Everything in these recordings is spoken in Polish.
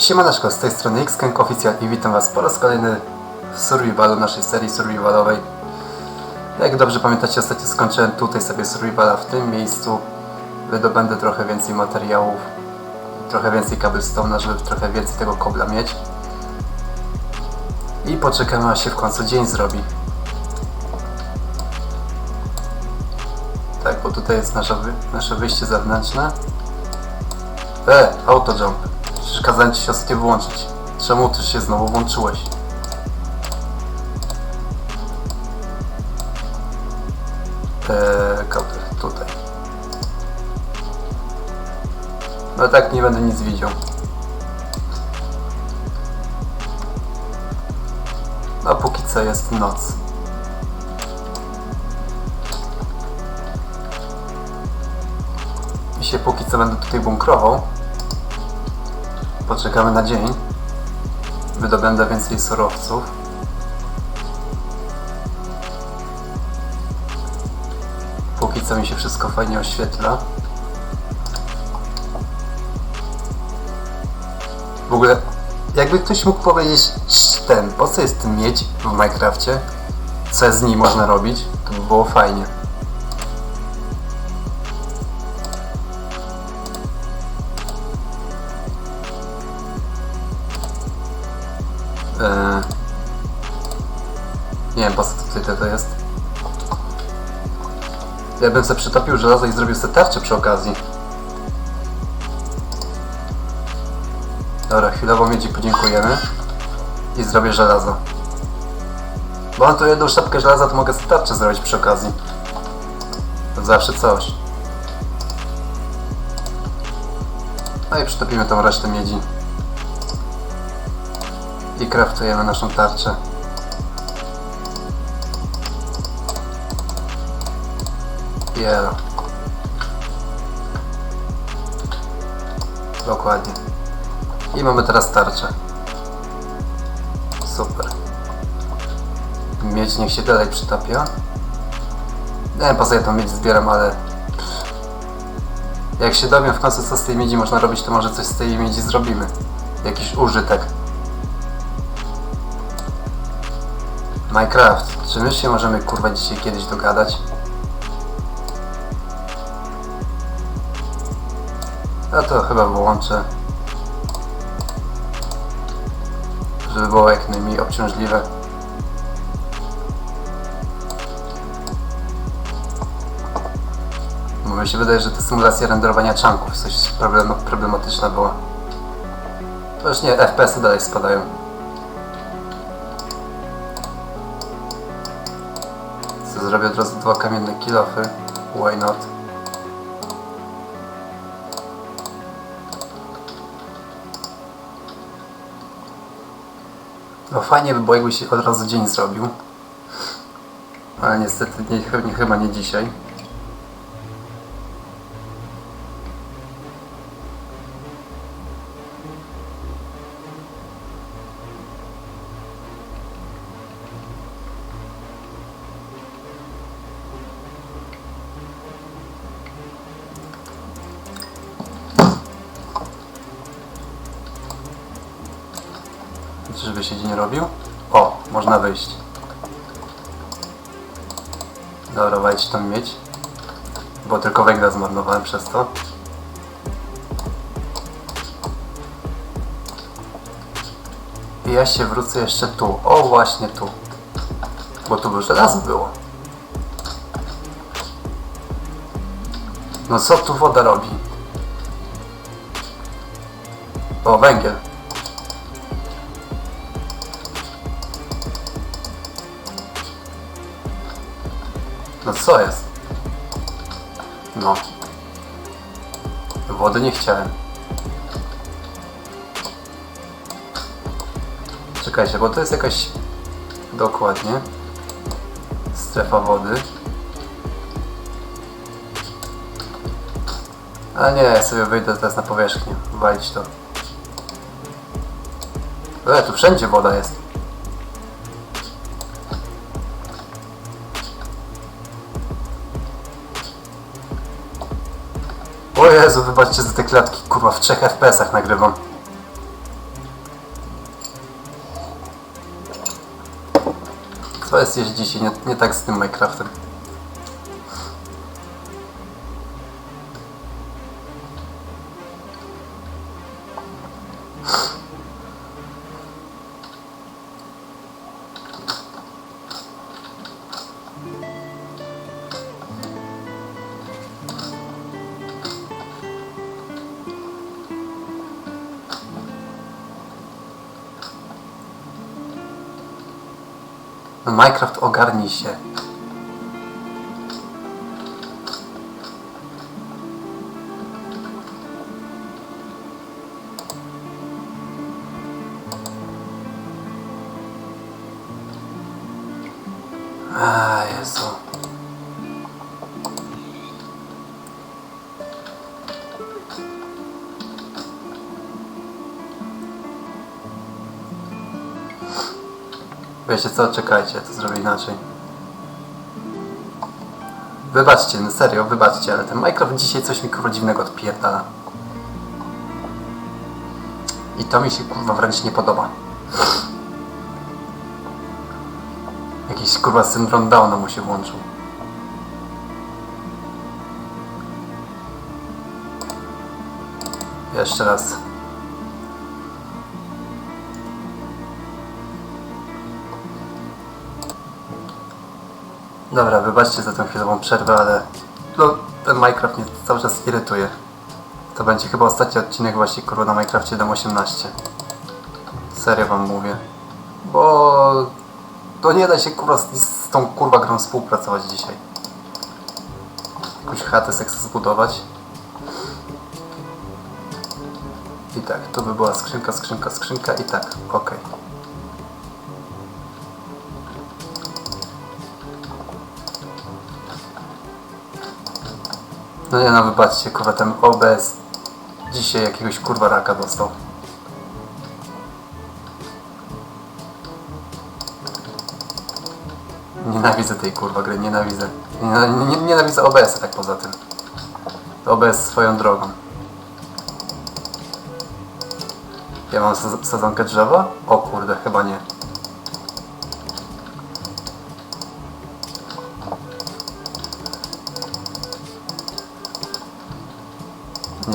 Siemaneczko, z tej strony Xkank Oficjal i witam Was po raz kolejny w survivalu naszej serii survivalowej. Jak dobrze pamiętacie, ostatnio skończyłem tutaj sobie survivala w tym miejscu. Wydobędę trochę więcej materiałów, trochę więcej cobblestone'a, żeby trochę więcej tego kobla mieć. I poczekamy aż się w końcu dzień zrobi. Tak, bo tutaj jest nasze, nasze wyjście zewnętrzne. E, autojump. Przecież kazałem ci ostatnio wyłączyć. Czemu ty się znowu włączyłeś? Eee, tutaj. No tak, nie będę nic widział. A póki co jest noc. I się póki co będę tutaj bunkrował. Poczekamy na dzień. Wydobędę więcej surowców. Póki co mi się wszystko fajnie oświetla. W ogóle, jakby ktoś mógł powiedzieć ten, po co jest miedź w Minecrafcie? Co z niej można robić? To by było fajnie. Ja bym sobie przytopił żelazo i zrobił sobie tarczę przy okazji. Dobra, chwilowo miedzi podziękujemy. I zrobię żelazo. Bo mam tu jedną sztabkę żelaza, to mogę sobie tarczę zrobić przy okazji. To zawsze coś. No i przytopimy tą resztę miedzi. I kraftujemy naszą tarczę. Jelo. Dokładnie. I mamy teraz tarczę. Super. Miedź niech się dalej przytapia. Nie wiem po co miedź zbieram, ale... Jak się dowiem w końcu co z tej miedzi można robić, to może coś z tej miedzi zrobimy. Jakiś użytek. Minecraft, czy my się możemy kurwa dzisiaj kiedyś dogadać? Ja to chyba wyłączę. Żeby było jak najmniej obciążliwe. Bo mi się wydaje, że ta symulacja renderowania czanków coś problem, problematyczna była. To już nie, FPS-y dalej spadają. Co zrobię od razu dwa kamienne kilofy. Why not? No fajnie by było jakby się od razu dzień zrobił. Ale niestety nie, chyba nie dzisiaj. Tam mieć. Bo tylko węgla zmarnowałem przez to. I ja się wrócę jeszcze tu. O, właśnie tu. Bo tu by żelazo było. No co tu woda robi? O, węgiel. Co jest? No. Wody nie chciałem. Czekajcie, bo to jest jakaś... Dokładnie. Strefa wody. A nie, ja sobie wyjdę teraz na powierzchnię. Walić to. E, tu wszędzie woda jest. wybaczcie za te klatki, kurwa, w 3 FPS-ach nagrywam. To jest jeździcie nie, nie tak z tym Minecraftem. Minecraft ogarnij się. Wiecie co, czekajcie, to zrobię inaczej. Wybaczcie, no serio, wybaczcie, ale ten Minecraft dzisiaj coś mi kurwa dziwnego odpierdala. I to mi się kurwa wręcz nie podoba. Jakiś kurwa syndrom Downa mu się włączył. Jeszcze raz. Dobra, wybaczcie za tę chwilową przerwę, ale no, ten Minecraft mnie cały czas irytuje. To będzie chyba ostatni odcinek właśnie kurwa na Minecrafcie 1.18. Serio wam mówię. Bo to nie da się kurwa z, z tą kurwa grą współpracować dzisiaj. Jakąś chatę seks zbudować. I tak, tu by była skrzynka, skrzynka, skrzynka i tak, okej. No nie no, wybaczcie, kurwa, ten OBS dzisiaj jakiegoś kurwa raka dostał. Nienawidzę tej kurwa gry, nienawidzę. Nie, nie, nienawidzę OBS-a tak poza tym. OBS swoją drogą. Ja mam sadzonkę drzewa? O kurde, chyba nie.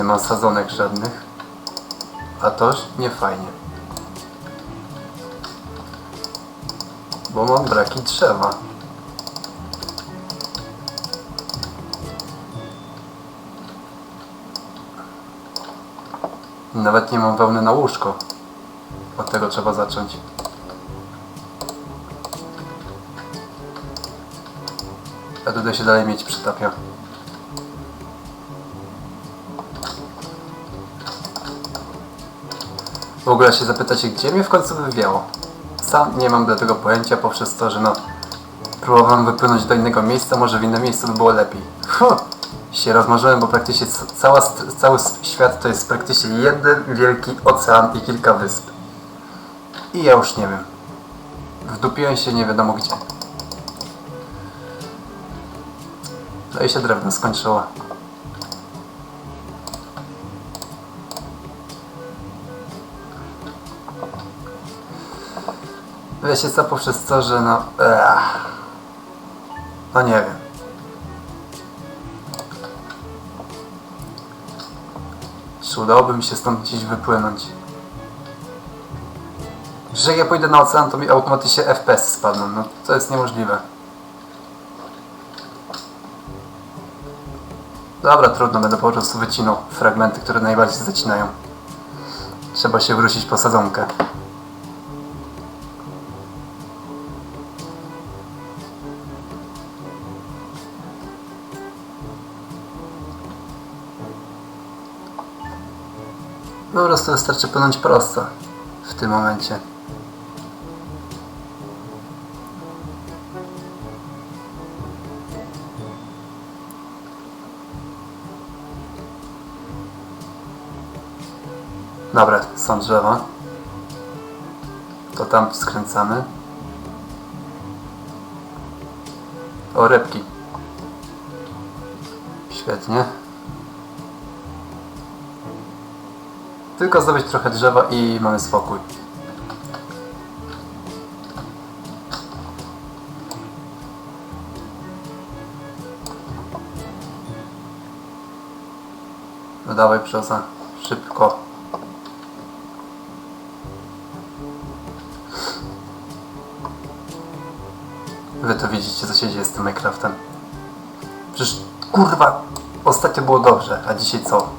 Mam sadzonek żadnych. A toż nie fajnie. Bo mam braki drzewa. Nawet nie mam wełny na łóżko. Od tego trzeba zacząć. A tutaj się dalej mieć przytapia. W ogóle się zapytacie, gdzie mnie w końcu wywiało? Sam nie mam do tego pojęcia poprzez to, że no próbowałem wypłynąć do innego miejsca, może w innym miejscu by było lepiej. Huh, się rozmarzyłem, bo praktycznie cała, cały świat to jest praktycznie jeden wielki ocean i kilka wysp. I ja już nie wiem. Wdupiłem się nie wiadomo gdzie. No i się drewno skończyło. Wiecie co, poprzez to, że no... Ech, no nie wiem. Czy udałoby mi się stąd gdzieś wypłynąć? Że jak ja pójdę na ocean, to mi automatycznie FPS spadną. No to jest niemożliwe. Dobra, trudno, będę po prostu wycinał fragmenty, które najbardziej zacinają. Trzeba się wrócić po sadzonkę. Prostu wystarczy płynąć prosto w tym momencie. Dobra, są drzewa. To tam skręcamy. O, rybki. Świetnie. Tylko zdobyć trochę drzewa i mamy spokój. No dawaj przosa, szybko. Wy to widzicie co się dzieje z tym Minecraftem. Przecież kurwa, ostatnio było dobrze, a dzisiaj co?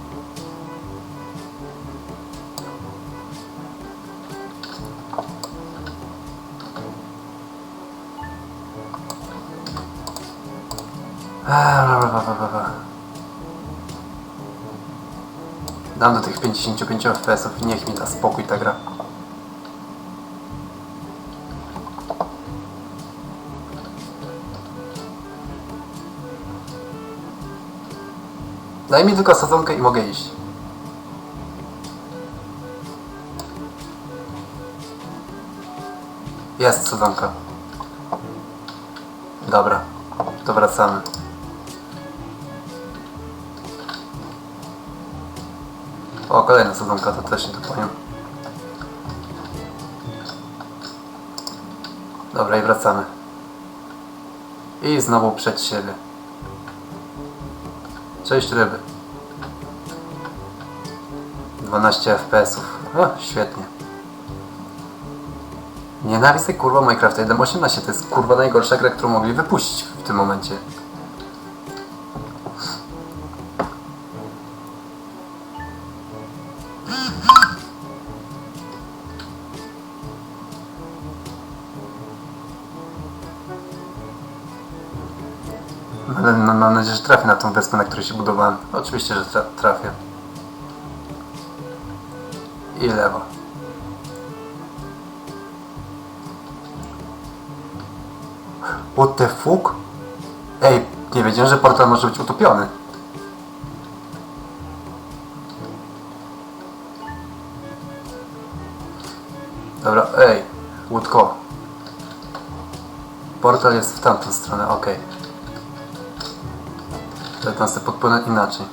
Dam do tych 55 FPS-ów i niech mi da spokój ta gra. Daj mi tylko sadzonkę i mogę iść. Jest sadzonka. Dobra, to wracamy. O, kolejna sadzonka, to też nie powiem. Dobra, i wracamy. I znowu przed siebie. Cześć ryby. 12 FPS-ów. O, świetnie. Nienawidzę kurwa Minecrafta 1.18. To jest kurwa najgorsza gra, którą mogli wypuścić w tym momencie. ale no, mam nadzieję, że trafię na tą wyspę, na której się budowałem. Oczywiście, że tra trafię. I lewo. What the fuck? Ej, nie wiedziałem, że portal może być utopiony. Dobra, ej, łódko. Portal jest w tamtą stronę, okej. Okay. 19 podpora inaczej.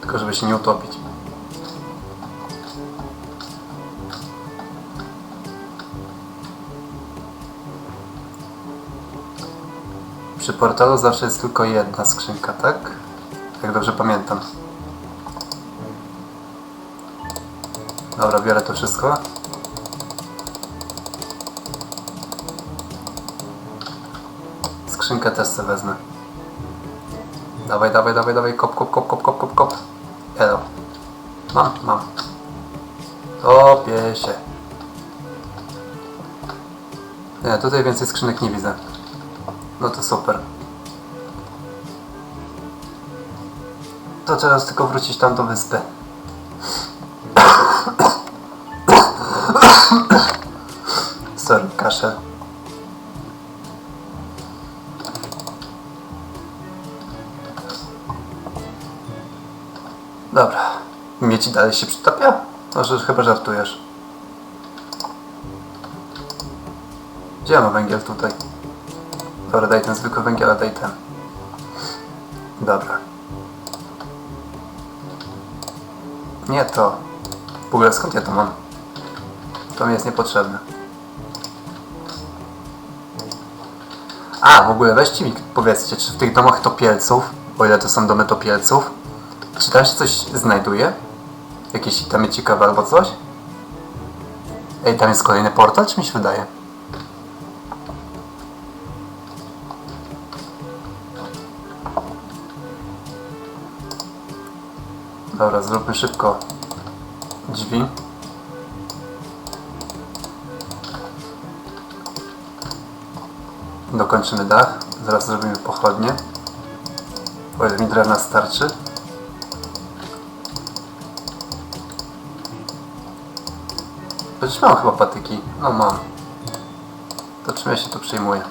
Tylko żeby się nie utopić. Przy portalu zawsze jest tylko jedna skrzynka, tak? Jak dobrze pamiętam. Dobra, biorę to wszystko. Skrzynkę też sobie wezmę. Dawaj, dawaj, dawaj, dawaj, kop, kop, kop, kop, kop, kop, kop. Elo. Mam, mam. Topię się. Nie, tutaj więcej skrzynek nie widzę. No to super. To teraz tylko wrócić tam do wyspy. Dobra. Mieci dalej się przytapia? Może chyba żartujesz. Gdzie ma węgiel tutaj? Dobra, daj ten zwykły węgiel, a daj ten. Dobra. Nie to. W ogóle skąd ja to mam? To mi jest niepotrzebne. A, w ogóle weźcie mi powiedzcie, czy w tych domach topielców, o ile to są domy topielców, czy tam się coś znajduje? Jakieś itemy ciekawe albo coś? Ej, tam jest kolejny portal, czy mi się wydaje? Dobra, zróbmy szybko drzwi. Dokończymy dach. Zaraz zrobimy pochodnie. O mi drewna starczy. Przecież mam chyba patyki. No mam. To czym ja się tu przejmuję?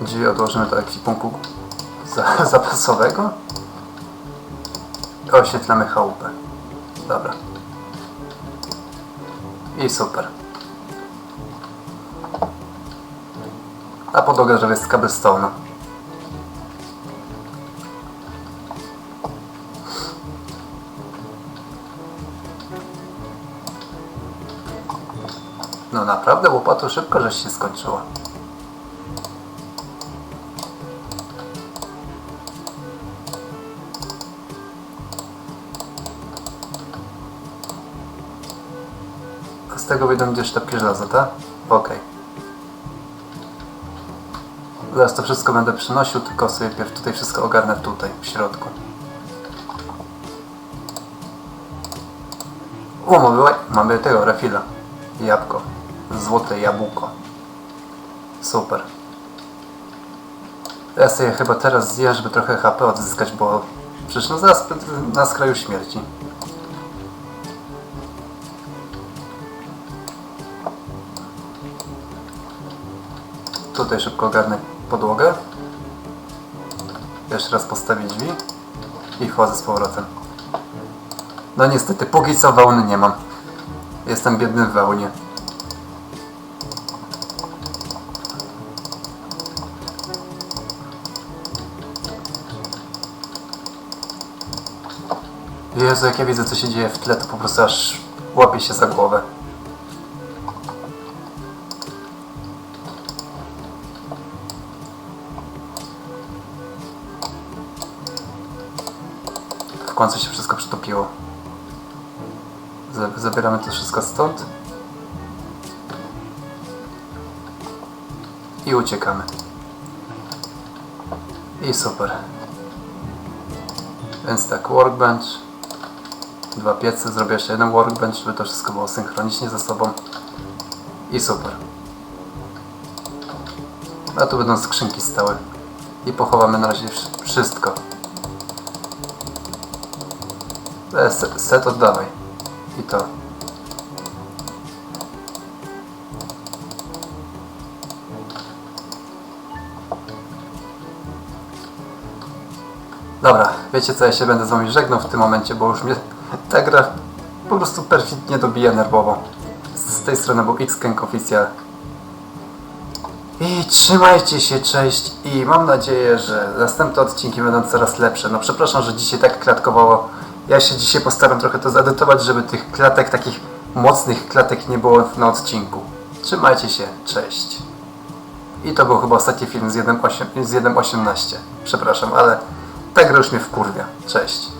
Drzwi odłożymy do ekwipunku za, zapasowego. Oświetlamy chałupę. Dobra. I super. A podłoga, że jest z. No naprawdę, łopato szybko żeś się skończyła. Z tego wyjdą gdzieś sztabki żelaza, tak? Okej. Zaraz to wszystko będę przynosił, tylko sobie pierw tutaj wszystko ogarnę tutaj, w środku. O, mamy, mamy tego refila. Jabłko. Złote jabłko. Super. Ja sobie chyba teraz zjem, żeby trochę HP odzyskać, bo przecież no zaraz na skraju śmierci. Tutaj szybko ogarnę podłogę. Jeszcze raz postawię drzwi i wchodzę z powrotem. No niestety, póki co wełny nie mam. Jestem biedny w wełnie. Jezu, jak ja widzę co się dzieje w tle, to po prostu aż łapię się za głowę. W końcu się wszystko przytopiło. Za- Zabieramy to wszystko stąd. I uciekamy. I super. Więc tak, workbench. Dwa piece, zrobię jeszcze jeden workbench, żeby to wszystko było synchronicznie ze sobą. I super. A tu będą skrzynki stałe. I pochowamy na razie wsz- wszystko. E, se- Set oddawaj. I to. Dobra, wiecie co, ja się będę z wami żegnał w tym momencie, bo już mnie ta gra po prostu perfidnie dobija nerwowo. Z tej strony był Xkenk Oficjal. I trzymajcie się, cześć i mam nadzieję, że następne odcinki będą coraz lepsze. No przepraszam, że dzisiaj tak klatkowało. Ja się dzisiaj postaram trochę to zedytować, żeby tych klatek, takich mocnych klatek nie było na odcinku. Trzymajcie się, cześć. I to był chyba ostatni film z 1.8 z 1.18. Przepraszam, ale ta gra już mnie wkurwia. Cześć.